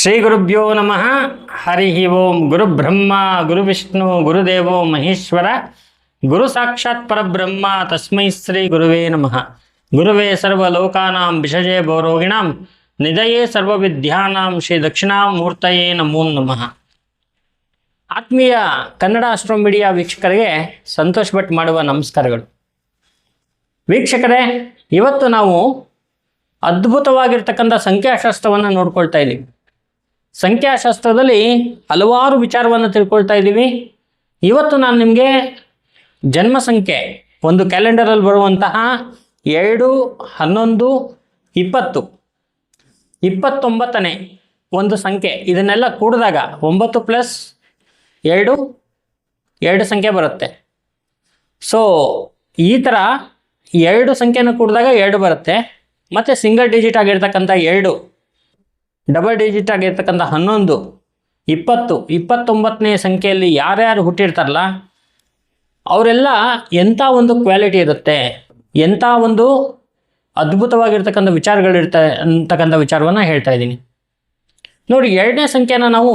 ಶ್ರೀ ಗುರುಭ್ಯೋ ನಮಃ. ಹರಿ ಓಂ ಗುರು ಬ್ರಹ್ಮ, ಗುರು ವಿಷ್ಣು ಗುರುದೇವೋ ಮಹೇಶ್ವರ. ಗುರು ಸಾಕ್ಷಾತ್ ಪರಬ್ರಹ್ಮ, ತಸ್ಮೈ ಶ್ರೀ ಗುರುವೇ ನಮಃ. ಗುರುವೇ ಸರ್ವಲೋಕಾನಾಂ ವಿಷಜೇ ಭವರೋಗಿಣಾಂ ನಿಧಯೇ ಸರ್ವವಿದ್ಯಾನಾಂ ಶ್ರೀ ದಕ್ಷಿಣಾಮೂರ್ತಯೇ ನಮೋ ನಮಃ. ಆತ್ಮೀಯ ಕನ್ನಡ ಅಸ್ಟ್ರೋ ವೀಕ್ಷಕರಿಗೆ ಸಂತೋಷ್ ಭಟ್ ಮಾಡುವ ನಮಸ್ಕಾರಗಳು. ವೀಕ್ಷಕರೇ, ಇವತ್ತು ನಾವು ಅದ್ಭುತವಾಗಿರ್ತಕ್ಕಂಥ ಸಂಖ್ಯಾಶಾಸ್ತ್ರವನ್ನು ನೋಡ್ಕೊಳ್ತಾ ಇದ್ದೀವಿ. ಸಂಖ್ಯಾಶಾಸ್ತ್ರದಲ್ಲಿ ಹಲವಾರು ವಿಚಾರವನ್ನು ತಿಳ್ಕೊಳ್ತಾ ಇದ್ದೀವಿ. ಇವತ್ತು ನಾನು ನಿಮಗೆ ಜನ್ಮ ಸಂಖ್ಯೆ ಒಂದು ಕ್ಯಾಲೆಂಡರಲ್ಲಿ ಬರುವಂತಹ ಎರಡು, ಹನ್ನೊಂದು, ಇಪ್ಪತ್ತು. ಇಪ್ಪತ್ತೊಂಬತ್ತನೇ ಒಂದು ಸಂಖ್ಯೆ. ಇದನ್ನೆಲ್ಲ ಕೂಡಿದಾಗ ಒಂಬತ್ತು ಪ್ಲಸ್ ಎರಡು ಎರಡು ಸಂಖ್ಯೆ ಬರುತ್ತೆ. ಸೊ ಈ ಥರ ಎರಡು ಸಂಖ್ಯೆನ ಕೂಡಿದಾಗ ಎರಡು ಬರುತ್ತೆ. ಮತ್ತು ಸಿಂಗಲ್ ಡಿಜಿಟ್ ಆಗಿರ್ತಕ್ಕಂಥ ಎರಡು ಡಬಲ್ ಡಿಜಿಟ್ ಆಗಿರ್ತಕ್ಕಂಥ ಹನ್ನೊಂದು, ಇಪ್ಪತ್ತು, ಇಪ್ಪತ್ತೊಂಬತ್ತನೇ ಸಂಖ್ಯೆಯಲ್ಲಿ ಯಾರ್ಯಾರು ಹುಟ್ಟಿರ್ತಾರಲ್ಲ, ಅವರೆಲ್ಲ ಎಂಥ ಒಂದು ಕ್ವಾಲಿಟಿ ಇರುತ್ತೆ, ಎಂಥ ಒಂದು ಅದ್ಭುತವಾಗಿರ್ತಕ್ಕಂಥ ಇರ್ತ ಅಂತಕ್ಕಂಥ ವಿಚಾರವನ್ನು ಹೇಳ್ತಾ ಇದ್ದೀನಿ. ನೋಡಿ, ಎರಡನೇ ಸಂಖ್ಯೆನ ನಾವು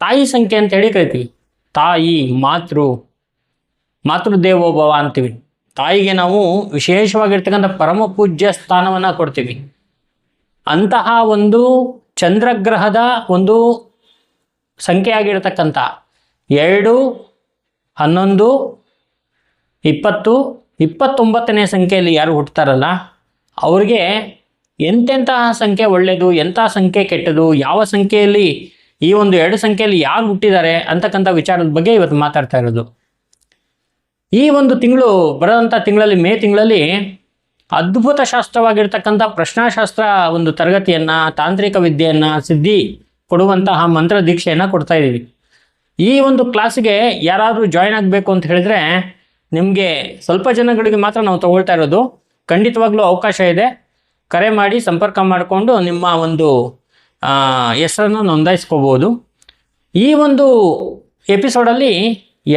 ತಾಯಿ ಸಂಖ್ಯೆ ಅಂತ ಹೇಳಿ ಕರಿತೀವಿ. ತಾಯಿ, ಮಾತೃ, ಮಾತೃದೇವೋಭವ ಅಂತೀವಿ. ತಾಯಿಗೆ ನಾವು ವಿಶೇಷವಾಗಿರ್ತಕ್ಕಂಥ ಪರಮ ಪೂಜ್ಯ ಸ್ಥಾನವನ್ನು ಕೊಡ್ತೀವಿ. ಅಂತಹ ಒಂದು ಚಂದ್ರಗ್ರಹದ ಒಂದು ಸಂಖ್ಯೆಯಾಗಿರ್ತಕ್ಕಂಥ ಎರಡು, ಹನ್ನೊಂದು, ಇಪ್ಪತ್ತು, ಇಪ್ಪತ್ತೊಂಬತ್ತನೇ ಸಂಖ್ಯೆಯಲ್ಲಿ ಯಾರು ಹುಟ್ಟುತ್ತಾರಲ್ಲ ಅವ್ರಿಗೆ ಎಂತೆಂತಹ ಸಂಖ್ಯೆ ಒಳ್ಳೆಯದು, ಎಂಥ ಸಂಖ್ಯೆ ಕೆಟ್ಟದು, ಯಾವ ಸಂಖ್ಯೆಯಲ್ಲಿ ಈ ಒಂದು ಎರಡು ಸಂಖ್ಯೆಯಲ್ಲಿ ಯಾರು ಹುಟ್ಟಿದ್ದಾರೆ ಅಂತಕ್ಕಂಥ ವಿಚಾರದ ಬಗ್ಗೆ ಇವತ್ತು ಮಾತಾಡ್ತಾ ಇರೋದು. ಈ ಒಂದು ತಿಂಗಳು ಬರೋದಂಥ ತಿಂಗಳಲ್ಲಿ ಮೇ ತಿಂಗಳಲ್ಲಿ ಅದ್ಭುತ ಶಾಸ್ತ್ರವಾಗಿರ್ತಕ್ಕಂಥ ಪ್ರಶ್ನಾಶಾಸ್ತ್ರ ಒಂದು ತರಗತಿಯನ್ನು, ತಾಂತ್ರಿಕ ವಿದ್ಯೆಯನ್ನು ಸಿದ್ಧಿ ಕೊಡುವಂತಹ ಮಂತ್ರ ದೀಕ್ಷೆಯನ್ನು ಕೊಡ್ತಾ ಇದ್ದೀವಿ ಈ ಒಂದು ಕ್ಲಾಸ್ಗೆ ಯಾರಾದರೂ ಜಾಯ್ನ್ ಆಗಬೇಕು ಅಂತ ಹೇಳಿದ್ರೆ ನಿಮಗೆ ಸ್ವಲ್ಪ ಜನಗಳಿಗೆ ಮಾತ್ರ ನಾವು ತಗೊಳ್ತಾ ಇರೋದು. ಖಂಡಿತವಾಗ್ಲೂ ಅವಕಾಶ ಇದೆ. ಕರೆ ಮಾಡಿ, ಸಂಪರ್ಕ ಮಾಡಿಕೊಂಡು ನಿಮ್ಮ ಒಂದು ಹೆಸರನ್ನು ನೋಂದಾಯಿಸ್ಕೋಬೋದು. ಈ ಒಂದು ಎಪಿಸೋಡಲ್ಲಿ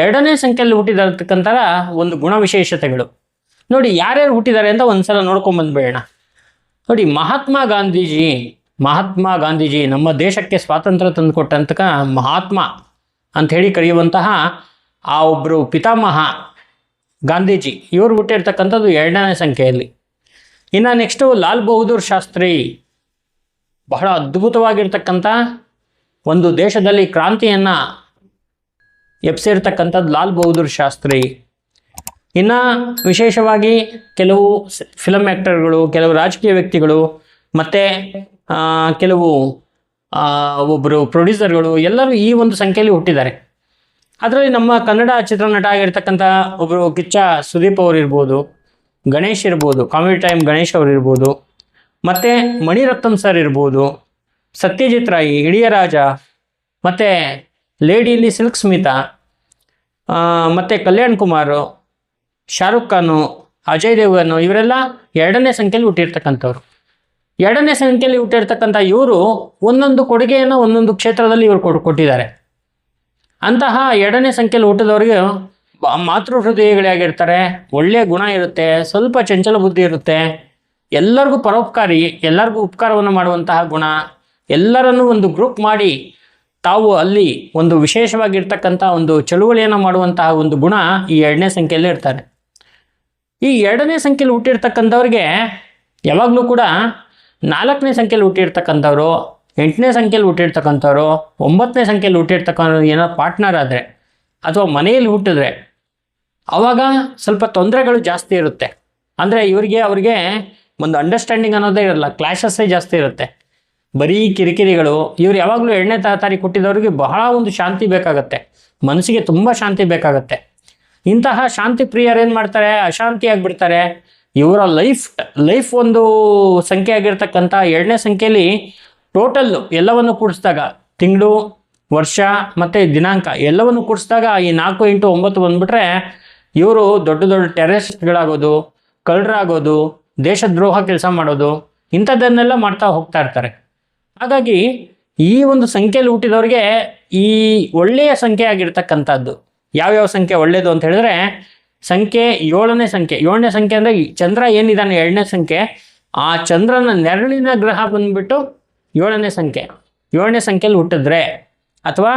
ಎರಡನೇ ಸಂಖ್ಯೆಯಲ್ಲಿ ಹುಟ್ಟಿದಂತಕ್ಕಂಥ ಒಂದು ಗುಣ ವಿಶೇಷತೆಗಳು ನೋಡಿ ಯಾರ್ಯಾರು ಹುಟ್ಟಿದ್ದಾರೆ ಅಂತ ಒಂದ್ಸಲ ನೋಡ್ಕೊಂಬಂದ್ಬೇಡ ನೋಡಿ ಮಹಾತ್ಮ ಗಾಂಧೀಜಿ ಮಹಾತ್ಮ ಗಾಂಧೀಜಿ ನಮ್ಮ ದೇಶಕ್ಕೆ ಸ್ವಾತಂತ್ರ್ಯ ತಂದುಕೊಟ್ಟಂತಕ ಮಹಾತ್ಮ ಅಂತ ಹೇಳಿ ಕರೆಯುವಂತಹ ಆ ಒಬ್ಬರು ಪಿತಾಮಹ ಗಾಂಧೀಜಿ, ಇವರು ಹುಟ್ಟಿರ್ತಕ್ಕಂಥದ್ದು ಎರಡನೇ ಸಂಖ್ಯೆಯಲ್ಲಿ. ಇನ್ನು ನೆಕ್ಸ್ಟು ಲಾಲ್ ಬಹದ್ದೂರ್ ಶಾಸ್ತ್ರಿ ಬಹಳ ಅದ್ಭುತವಾಗಿರ್ತಕ್ಕಂಥ ಒಂದು ದೇಶದಲ್ಲಿ ಕ್ರಾಂತಿಯನ್ನು ಎಪ್ಸಿರ್ತಕ್ಕಂಥದ್ದು ಲಾಲ್ ಬಹದ್ದೂರ್ ಶಾಸ್ತ್ರಿ. ಇನ್ನು ವಿಶೇಷವಾಗಿ ಕೆಲವು ಫಿಲಮ್ ಆ್ಯಕ್ಟರ್ಗಳು ಕೆಲವು ರಾಜಕೀಯ ವ್ಯಕ್ತಿಗಳು, ಮತ್ತು ಕೆಲವು ಒಬ್ಬರು ಪ್ರೊಡ್ಯೂಸರ್ಗಳು ಎಲ್ಲರೂ ಈ ಒಂದು ಸಂಖ್ಯೆಯಲ್ಲಿ ಹುಟ್ಟಿದ್ದಾರೆ. ಅದರಲ್ಲಿ ನಮ್ಮ ಕನ್ನಡ ಚಿತ್ರನಟ ಆಗಿರ್ತಕ್ಕಂಥ ಒಬ್ಬರು ಕಿಚ್ಚ ಸುದೀಪ್ ಅವರು ಇರ್ಬೋದು ಗಣೇಶ್ ಇರ್ಬೋದು ಕಾಮಿಡಿ ಟೈಮ್ ಗಣೇಶ್ ಅವರು ಇರ್ಬೋದು ಮತ್ತು ಮಣಿರತ್ನಂ ಸರ್ ಇರ್ಬೋದು, ಸತ್ಯಜಿತ್ ರಾಯಿ ಇಳಿಯರಾಜ ಮತ್ತು ಲೇಡಿಯಲ್ಲಿ ಸಿಲ್ಕ್ ಸ್ಮಿತಾ ಮತ್ತು ಕಲ್ಯಾಣ್ ಕುಮಾರ್ ಶಾರುಖ್ ಖಾನು, ಅಜಯ್ ದೇವಗನ್ ಇವರೆಲ್ಲ ಎರಡನೇ ಸಂಖ್ಯೆಯಲ್ಲಿ ಹುಟ್ಟಿರ್ತಕ್ಕಂಥವ್ರು. ಎರಡನೇ ಸಂಖ್ಯೆಯಲ್ಲಿ ಹುಟ್ಟಿರ್ತಕ್ಕಂಥ ಇವರು ಒಂದೊಂದು ಕೊಡುಗೆಯನ್ನು ಒಂದೊಂದು ಕ್ಷೇತ್ರದಲ್ಲಿ ಇವರು ಕೊಟ್ಟು ಕೊಟ್ಟಿದ್ದಾರೆ. ಅಂತಹ ಎರಡನೇ ಸಂಖ್ಯೆಯಲ್ಲಿ ಹುಟ್ಟಿದವರಿಗೆ ಮಾತೃ ಹೃದಯಗಳೇ ಆಗಿರ್ತಾರೆ ಒಳ್ಳೆಯ ಗುಣ ಇರುತ್ತೆ, ಸ್ವಲ್ಪ ಚಂಚಲ ಬುದ್ಧಿ ಇರುತ್ತೆ, ಎಲ್ಲರಿಗೂ ಪರೋಪಕಾರಿ, ಎಲ್ಲರಿಗೂ ಉಪಕಾರವನ್ನು ಮಾಡುವಂತಹ ಗುಣ, ಎಲ್ಲರನ್ನೂ ಒಂದು ಗ್ರೂಪ್ ಮಾಡಿ ತಾವು ಅಲ್ಲಿ ಒಂದು ವಿಶೇಷವಾಗಿರ್ತಕ್ಕಂಥ ಒಂದು ಚಳುವಳಿಯನ್ನು ಮಾಡುವಂತಹ ಒಂದು ಗುಣ ಈ ಎರಡನೇ ಸಂಖ್ಯೆಯಲ್ಲೇ ಇರ್ತಾರೆ. ಈ ಎರಡನೇ ಸಂಖ್ಯೆಯಲ್ಲಿ ಹುಟ್ಟಿರ್ತಕ್ಕಂಥವ್ರಿಗೆ ಯಾವಾಗಲೂ ಕೂಡ ನಾಲ್ಕನೇ ಸಂಖ್ಯೆಯಲ್ಲಿ ಹುಟ್ಟಿರ್ತಕ್ಕಂಥವ್ರು, ಎಂಟನೇ ಸಂಖ್ಯೆಯಲ್ಲಿ ಹುಟ್ಟಿರ್ತಕ್ಕಂಥವ್ರು, ಒಂಬತ್ತನೇ ಸಂಖ್ಯೆಯಲ್ಲಿ ಹುಟ್ಟಿರ್ತಕ್ಕಂಥ ಏನೋ ಪಾರ್ಟ್ನರ್ ಆದರೆ ಅಥವಾ ಮನೆಯಲ್ಲಿ ಹುಟ್ಟಿದ್ರೆ ಆವಾಗ ಸ್ವಲ್ಪ ತೊಂದರೆಗಳು ಜಾಸ್ತಿ ಇರುತ್ತೆ. ಅಂದರೆ ಇವರಿಗೆ ಅವ್ರಿಗೆ ಒಂದು ಅಂಡರ್ಸ್ಟ್ಯಾಂಡಿಂಗ್ ಅನ್ನೋದೇ ಇರಲ್ಲ ಕ್ಲಾಶಸ್ಸೇ ಜಾಸ್ತಿ ಇರುತ್ತೆ. ಬರೀ ಕಿರಿಕಿರಿಗಳು, ಇವ್ರು ಯಾವಾಗಲೂ ಎರಡನೇ ತಾರೀಕು ಹುಟ್ಟಿದವ್ರಿಗೆ ಬಹಳ ಒಂದು ಶಾಂತಿ ಬೇಕಾಗತ್ತೆ. ಮನಸ್ಸಿಗೆ ತುಂಬ ಶಾಂತಿ ಬೇಕಾಗತ್ತೆ. ಇಂತಹ ಶಾಂತಿ ಪ್ರಿಯರು ಏನು ಮಾಡ್ತಾರೆ? ಅಶಾಂತಿ ಆಗಿಬಿಡ್ತಾರೆ. ಇವರ ಲೈಫ್ ಲೈಫ್ ಒಂದು ಸಂಖ್ಯೆ ಆಗಿರ್ತಕ್ಕಂಥ ಎರಡನೇ ಸಂಖ್ಯೆಯಲ್ಲಿ ಟೋಟಲ್ಲು ಎಲ್ಲವನ್ನು ಕೂಡಿಸಿದಾಗ ತಿಂಗಳು, ವರ್ಷ ಮತ್ತು ದಿನಾಂಕ ಎಲ್ಲವನ್ನು ಕೂಡಿಸಿದಾಗ ಈ ನಾಲ್ಕು ಇಂಟು ಒಂಬತ್ತು ಬಂದುಬಿಟ್ರೆ ಇವರು ದೊಡ್ಡ ದೊಡ್ಡ ಟೆರರಿಸ್ಟ್ಗಳಾಗೋದು ಕಳ್ಳರಾಗೋದು, ದೇಶದ್ರೋಹ ಕೆಲಸ ಮಾಡೋದು, ಇಂಥದ್ದನ್ನೆಲ್ಲ ಮಾಡ್ತಾ ಹೋಗ್ತಾ ಇರ್ತಾರೆ. ಹಾಗಾಗಿ ಈ ಒಂದು ಸಂಖ್ಯೆಯಲ್ಲಿ ಹುಟ್ಟಿದವ್ರಿಗೆ ಈ ಒಳ್ಳೆಯ ಸಂಖ್ಯೆ ಆಗಿರ್ತಕ್ಕಂಥದ್ದು. ಯಾವ್ಯಾವ ಸಂಖ್ಯೆ ಒಳ್ಳೆಯದು ಅಂತ ಹೇಳಿದ್ರೆ ಸಂಖ್ಯೆ ಏಳನೇ ಸಂಖ್ಯೆ. ಏಳನೇ ಸಂಖ್ಯೆ ಅಂದರೆ ಚಂದ್ರ ಏನಿದ್ದಾನೆ? ಎರಡನೇ ಸಂಖ್ಯೆ. ಆ ಚಂದ್ರನ ನೆರಳಿನ ಗ್ರಹ ಬಂದ್ಬಿಟ್ಟು ಏಳನೇ ಸಂಖ್ಯೆ. ಏಳನೇ ಸಂಖ್ಯೆಯಲ್ಲಿ ಹುಟ್ಟಿದ್ರೆ ಅಥವಾ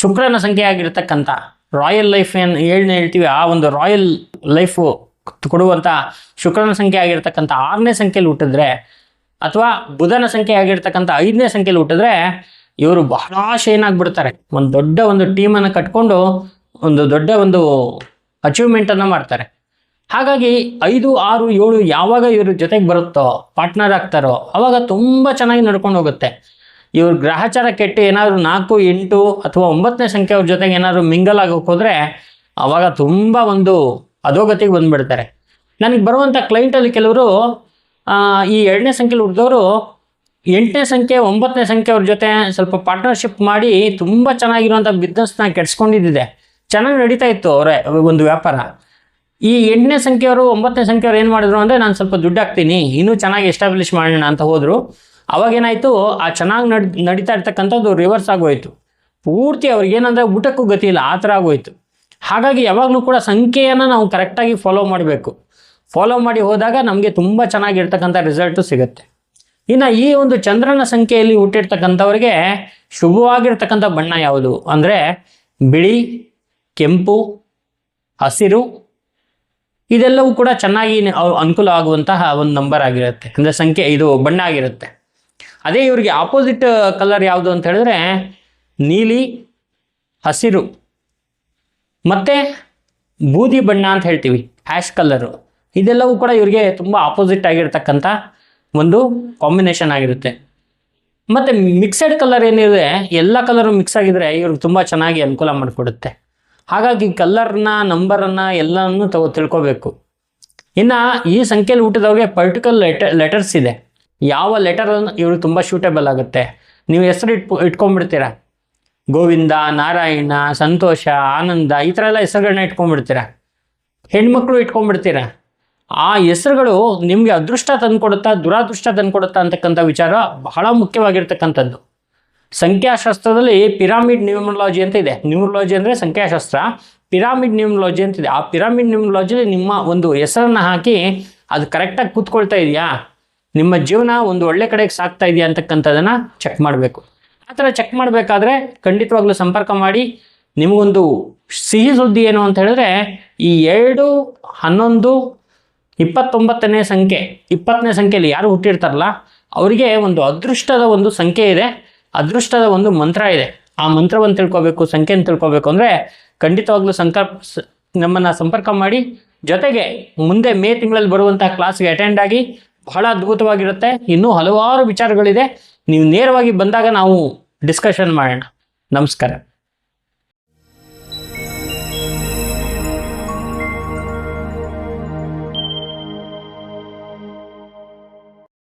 ಶುಕ್ರನ ಸಂಖ್ಯೆ ಆಗಿರ್ತಕ್ಕಂಥ ರಾಯಲ್ ಲೈಫ್ ಏನು ಏಳನೇ ಹೇಳ್ತೀವಿ, ಆ ಒಂದು ರಾಯಲ್ ಲೈಫು ಕೊಡುವಂಥ ಶುಕ್ರನ ಸಂಖ್ಯೆ ಆಗಿರ್ತಕ್ಕಂಥ ಆರನೇ ಸಂಖ್ಯೆಯಲ್ಲಿ ಹುಟ್ಟಿದ್ರೆ ಅಥವಾ ಬುಧನ ಸಂಖ್ಯೆ ಆಗಿರ್ತಕ್ಕಂಥ ಐದನೇ ಸಂಖ್ಯೆಯಲ್ಲಿ ಹುಟ್ಟಿದ್ರೆ ಇವರು ಬಹಳ ಶೈನ್ ಆಗಿಬಿಡ್ತಾರೆ. ಒಂದು ದೊಡ್ಡ ಒಂದು ಟೀಮನ್ನು ಕಟ್ಕೊಂಡು ಒಂದು ದೊಡ್ಡ ಒಂದು ಅಚೀವ್ಮೆಂಟನ್ನು ಮಾಡ್ತಾರೆ. ಹಾಗಾಗಿ ಐದು, ಆರು, ಏಳು ಯಾವಾಗ ಇವರು ಜೊತೆಗೆ ಬರುತ್ತೋ ಪಾರ್ಟ್ನರ್ ಆಗ್ತಾರೋ, ಅವಾಗ ತುಂಬ ಚೆನ್ನಾಗಿ ನಡ್ಕೊಂಡು ಹೋಗುತ್ತೆ. ಇವ್ರ ಗ್ರಹಚಾರ ಕೆಟ್ಟು ಏನಾದರೂ ನಾಲ್ಕು, ಎಂಟು ಅಥವಾ ಒಂಬತ್ತನೇ ಸಂಖ್ಯೆ ಅವ್ರ ಜೊತೆಗೆ ಏನಾದರೂ ಮಿಂಗಲ್ ಆಗೋಕ್ಕೋದ್ರೆ ಹೋದರೆ ಅವಾಗ ತುಂಬ ಒಂದು ಅಧೋಗತಿಗೆ ಬಂದುಬಿಡ್ತಾರೆ. ನನಗೆ ಬರುವಂಥ ಕ್ಲೈಂಟಲ್ಲಿ ಕೆಲವರು ಈ ಎರಡನೇ ಸಂಖ್ಯೆಲಿ ಹುಟ್ಟಿದವರು ಎಂಟನೇ ಸಂಖ್ಯೆ, ಒಂಬತ್ತನೇ ಸಂಖ್ಯೆ ಅವ್ರ ಜೊತೆ ಸ್ವಲ್ಪ ಪಾರ್ಟ್ನರ್ಶಿಪ್ ಮಾಡಿ ತುಂಬ ಚೆನ್ನಾಗಿರುವಂಥ ಬಿಸ್ನೆಸ್ನ ಕೆಡ್ಸ್ಕೊಂಡಿದ್ದಿದೆ. ಚೆನ್ನಾಗಿ ನಡೀತಾ ಇತ್ತು ಅವರೇ, ಒಂದು ವ್ಯಾಪಾರ. ಈ ಎಂಟನೇ ಸಂಖ್ಯೆಯವರು ಒಂಬತ್ತನೇ ಸಂಖ್ಯೆಯವರು ಏನು ಮಾಡಿದ್ರು ಅಂದರೆ ನಾನು ಸ್ವಲ್ಪ ದುಡ್ಡು ಹಾಕ್ತೀನಿ, ಇನ್ನೂ ಚೆನ್ನಾಗಿ ಎಸ್ಟಾಬ್ಲಿಷ್ ಮಾಡೋಣ ಅಂತ ಹೋದರು. ಅವಾಗೇನಾಯಿತು ಆ ಚೆನ್ನಾಗಿ ನಡ್, ನಡೀತಾ ಇರ್ತಕ್ಕಂಥದ್ದು ರಿವರ್ಸ್ ಆಗೋಯಿತು. ಪೂರ್ತಿ ಅವ್ರಿಗೇನಂದರೆ ಊಟಕ್ಕೂ ಗತಿ ಇಲ್ಲ, ಆ ಥರ ಆಗೋಯಿತು. ಹಾಗಾಗಿ ಯಾವಾಗಲೂ ಕೂಡ ಸಂಖ್ಯೆಯನ್ನು ನಾವು ಕರೆಕ್ಟಾಗಿ ಫಾಲೋ ಮಾಡಬೇಕು. ಫಾಲೋ ಮಾಡಿ ಹೋದಾಗ ನಮಗೆ ತುಂಬ ಚೆನ್ನಾಗಿರ್ತಕ್ಕಂಥ ರಿಸಲ್ಟು ಸಿಗುತ್ತೆ. ಇನ್ನು ಈ ಒಂದು ಚಂದ್ರನ ಸಂಖ್ಯೆಯಲ್ಲಿ ಹುಟ್ಟಿರ್ತಕ್ಕಂಥವ್ರಿಗೆ ಶುಭವಾಗಿರ್ತಕ್ಕಂಥ ಬಣ್ಣ ಯಾವುದು ಅಂದರೆ ಬಿಳಿ, ಕೆಂಪು, ಹಸಿರು, ಇದೆಲ್ಲವೂ ಕೂಡ ಚೆನ್ನಾಗಿ ಅನುಕೂಲ ಆಗುವಂತಹ ಒಂದು ನಂಬರ್ ಆಗಿರುತ್ತೆ. ಅಂದರೆ ಸಂಖ್ಯೆ ಇದು ಬಣ್ಣ ಆಗಿರುತ್ತೆ. ಅದೇ ಇವರಿಗೆ ಆಪೋಸಿಟ್ ಕಲರ್ ಯಾವುದು ಅಂತ ಹೇಳಿದ್ರೆ ನೀಲಿ, ಹಸಿರು, ಮತ್ತು ಬೂದಿ ಬಣ್ಣ ಅಂತ ಹೇಳ್ತೀವಿ ಹ್ಯಾಶ್ ಕಲರು ಇದೆಲ್ಲವೂ ಕೂಡ ಇವರಿಗೆ ತುಂಬ ಆಪೋಸಿಟ್ ಆಗಿರ್ತಕ್ಕಂಥ ಒಂದು ಕಾಂಬಿನೇಷನ್ ಆಗಿರುತ್ತೆ. ಮತ್ತು ಮಿಕ್ಸೆಡ್ ಕಲರ್ ಏನಿದೆ, ಎಲ್ಲ ಕಲರು ಮಿಕ್ಸ್ ಆಗಿದ್ರೆ ಇವ್ರಿಗೆ ತುಂಬ ಚೆನ್ನಾಗಿ ಅನುಕೂಲ ಮಾಡಿಕೊಡುತ್ತೆ. ಹಾಗಾಗಿ ಕಲರ್ನ ನಂಬರನ್ನು ಎಲ್ಲನೂ ತಗೋ ತಿಳ್ಕೊಬೇಕು. ಇನ್ನು ಈ ಸಂಖ್ಯೆಯಲ್ಲಿ ಹುಟ್ಟಿದವ್ರಿಗೆ ಪರ್ಟಿಕ್ಯುಲರ್ ಲೆಟರ್ ಲೆಟರ್ಸ್ ಇದೆ. ಯಾವ ಲೆಟರ್ ಇವ್ರಿಗೆ ತುಂಬ ಶೂಟೇಬಲ್ ಆಗುತ್ತೆ. ನೀವು ಹೆಸರು ಇಟ್ಕೊ ಇಟ್ಕೊಂಡ್ಬಿಡ್ತೀರಾ? ಗೋವಿಂದ, ನಾರಾಯಣ, ಸಂತೋಷ, ಆನಂದ, ಈ ಥರ ಎಲ್ಲ ಹೆಸರುಗಳನ್ನ ಇಟ್ಕೊಂಡ್ಬಿಡ್ತೀರಾ? ಹೆಣ್ಮಕ್ಳು ಇಟ್ಕೊಂಡ್ಬಿಡ್ತೀರಾ? ಆ ಹೆಸರುಗಳು ನಿಮಗೆ ಅದೃಷ್ಟ ತಂದುಕೊಡುತ್ತಾ, ದುರಾದೃಷ್ಟ ತಂದುಕೊಡುತ್ತಾ ಅಂತಕ್ಕಂಥ ವಿಚಾರ ಬಹಳ ಮುಖ್ಯವಾಗಿರ್ತಕ್ಕಂಥದ್ದು. ಸಂಖ್ಯಾಶಾಸ್ತ್ರದಲ್ಲಿ ಪಿರಾಮಿಡ್ ನ್ಯೂಮರಾಲಜಿ ಅಂತ ಇದೆ. ನ್ಯೂಮರಾಲಜಿ ಅಂದರೆ ಸಂಖ್ಯಾಶಾಸ್ತ್ರ. ಪಿರಾಮಿಡ್ ನ್ಯೂಮರಾಲಜಿ ಅಂತ ಇದೆ. ಆ ಪಿರಾಮಿಡ್ ನ್ಯೂಮರಾಲಜಿಲಿ ನಿಮ್ಮ ಒಂದು ಹೆಸರನ್ನು ಹಾಕಿ ಅದು ಕರೆಕ್ಟಾಗಿ ಕೂತ್ಕೊಳ್ತಾ ಇದೆಯಾ? ನಿಮ್ಮ ಜೀವನ ಒಂದು ಒಳ್ಳೆ ಕಡೆಗೆ ಸಾಕ್ತಾ ಇದೆಯಾ ಅಂತಕ್ಕಂಥದ್ದನ್ನು ಚೆಕ್ ಮಾಡಬೇಕು. ಆ ಥರ ಚೆಕ್ ಮಾಡಬೇಕಾದ್ರೆ ಖಂಡಿತವಾಗ್ಲೂ ಸಂಪರ್ಕ ಮಾಡಿ. ನಿಮಗೊಂದು ಸಿಹಿ ಸುದ್ದಿ ಏನು ಅಂತ ಹೇಳಿದ್ರೆ, ಈ ಎರಡು, ಹನ್ನೊಂದು ಇಪ್ಪತ್ತೊಂಬತ್ತನೇ ಸಂಖ್ಯೆ. ಇಪ್ಪತ್ತನೇ ಸಂಖ್ಯೆಯಲ್ಲಿ ಯಾರು ಹುಟ್ಟಿರ್ತಾರಲ್ಲ, ಅವರಿಗೆ ಒಂದು ಅದೃಷ್ಟದ ಒಂದು ಸಂಖ್ಯೆ ಇದೆ. ಅದೃಷ್ಟದ ಒಂದು ಮಂತ್ರ ಇದೆ. ಆ ಮಂತ್ರವನ್ನು ತಿಳ್ಕೊಬೇಕು ಸಂಖ್ಯೆಯನ್ನು ತಿಳ್ಕೊಬೇಕು ಅಂದರೆ ಖಂಡಿತವಾಗ್ಲೂ ಸಂಕಲ್ಪ ನಮ್ಮನ್ನು ಸಂಪರ್ಕ ಮಾಡಿ. ಜೊತೆಗೆ ಮುಂದೆ ಮೇ ತಿಂಗಳಲ್ಲಿ ಬರುವಂಥ ಕ್ಲಾಸ್ಗೆ ಅಟೆಂಡ್ ಆಗಿ ಬಹಳ ಅದ್ಭುತವಾಗಿರುತ್ತೆ. ಇನ್ನೂ ಹಲವಾರು ವಿಚಾರಗಳಿದೆ. ನೀವು ನೇರವಾಗಿ ಬಂದಾಗ ನಾವು ಡಿಸ್ಕಷನ್ ಮಾಡೋಣ. ನಮಸ್ಕಾರ.